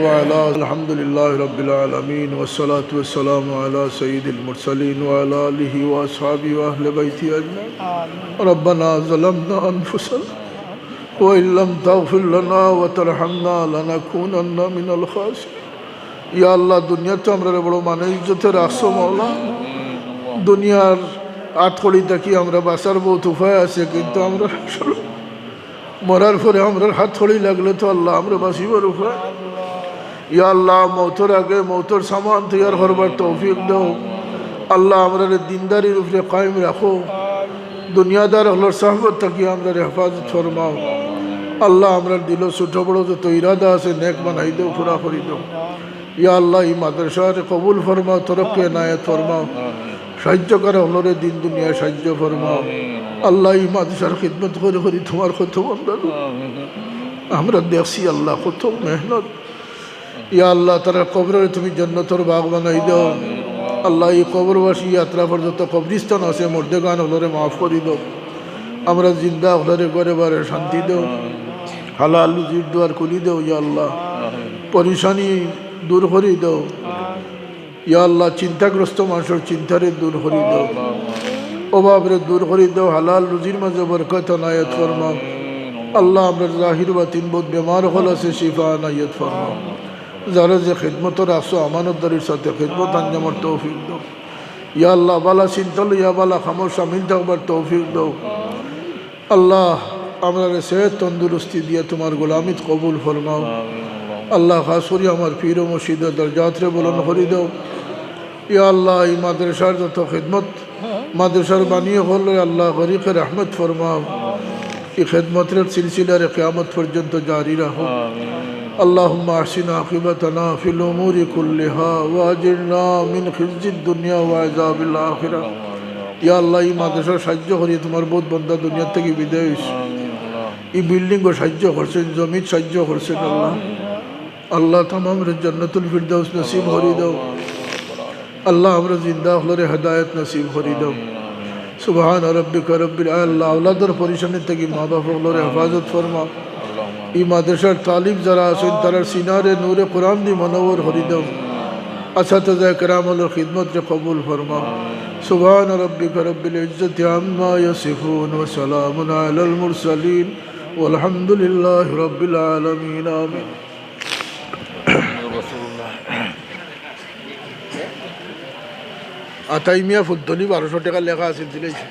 وعلى الحمد لله رب العالمين والصلاة والسلام على سيد المرسلين وعلى آله وأصحابه وأهل بيته أجمعين ربنا ظلمنا أنفسنا وإن لم تغفر لنا وترحمنا لنكونن من الخاسرين ইয়া আল্লাহ দুনিয়াতে আমরা বড় মানে ইজ্জতে রাখছো মাওলা দুনিয়ার আটকড়ি থাকি আমরা বাঁচার বহুত উপায় আছে কিন্তু আমরা আসলে মরার পরে আমরা হাত খড়ি লাগলে তো আল্লাহ আমরা বাঁচিবার উপায় ইয়া আল্লাহ মৌতর আগে মৌতর সামান তৈয়ার করবার তৌফিক দেও। আল্লাহ আমরা দিনদারির উপরে কায়েম রাখো। দুনিয়াদার হলোর সাহবত থাকি আমরা হেফাজত ফরমাও। আল্লাহ আমরা দিল ছোট বড় যত ইরাদা আছে নেক বানাই দেও পুরা করি দেও। ইয়া আল্লাহ এই মাদ্রাসার কবুল ফরমাও তরক্কে নায়ত ফরমাও। সাহায্য করে হলরে দিন দুনিয়ায় সাহায্য ফরমাও। আল্লাহ এই মাদ্রাসার খিদমত করে করি তোমার কত বন্ধন আমরা দেখছি আল্লাহ কত মেহনত। ইয়া আল্লাহ, তারা কবরের তুমি জন্নতর বাগ বানাই দাও। আল্লাহ, এই কবরবাসী যাত্রা পর্যন্ত কবরিস্তান আছে মর্দেগান হলরে মাফ করি দাও। আমরা জিন্দা হলরে ঘরে বারে শান্তি দাও। হালাল লুজির দুয়ার খুলি দাও, ইয়া আল্লাহ। পরিশানি দূর করি দাও। ইয়া আল্লাহ, চিন্তাগ্রস্ত মানুষের চিন্তারে দূর করি দাও। অভাবরে দূর করি দাও, হালাল রুজির মাঝে বরকত নায়ত ফরমাও। আল্লাহ, আমরা জাহির বা তিন বোধ, বেমার হল আছে, শিফা নাইয়ত ফরমাও। যারা যে খেদমত রাখছো আমানতদারির সাথে খেদমত আঞ্জামার তৌফিক দাও। ইয়া আল্লাহ, বালা চিন্তাল ইয়া বালা খামর সামিল থাকবার তৌফিক দাও। আল্লাহ, আমরা সেহত তন্দুরস্তি দিয়ে তোমার গোলামিত কবুল ফরমাও। আল্লাহ, খাস করি আমার পীর ও মসজিদ দরজাতরে বলন করি দেও। ইয়া আল্লাহ, এই মাদ্রাসার যত খেদমত, মাদ্রাসার বানিয়ে হল আল্লাহ গরিফের রহমত ফরমাও। এই খেদমতের সিলসিলার কেয়ামত পর্যন্ত জারি রাখো। اللهم احسن عاقبتنا في الامور كلها واجرنا من خزي الدنيا وعذاب الاخره ইয়া আল্লাহ এই মাদ্রাসার সাহায্য করি তোমার বহুত বন্ধা দুনিয়া থেকে বিদায় হয়েছে এই বিল্ডিংও সাহায্য করছেন জমির সাহায্য করছেন আল্লাহ আল্লাহ তামাম জন্নতুল ফিরদাউস নসিব করি দাও আল্লাহ আমরা জিন্দা হলরে হেদায়ত নসিব করি দাও সুবহান রব্বিক রব্বিল আল্লাহ আওলাদের পরিশানি থেকে মা বাপ হলরে হেফাজত ফরমা এই মাদ্রাসার তালিব যারা আছেন, তারা সিনারে নূরে কোরআন দি মনোবর হরিদম আসাতজা আচ্ছা, কেরামল খিদমতরে কবুল ফরমাও। সুবহান রব্বিক রব্বিল ইজ্জতি আম্মা ইয়াসিফুন ওয়া সালামুন আলাল মুরসালিন। আলহামদুলিল্লাহ রব্বিল আলামিন, আমিন। আতাইমিয়া ফুদ্দলি বারোশো টাকা লেখা আছে দিলেছে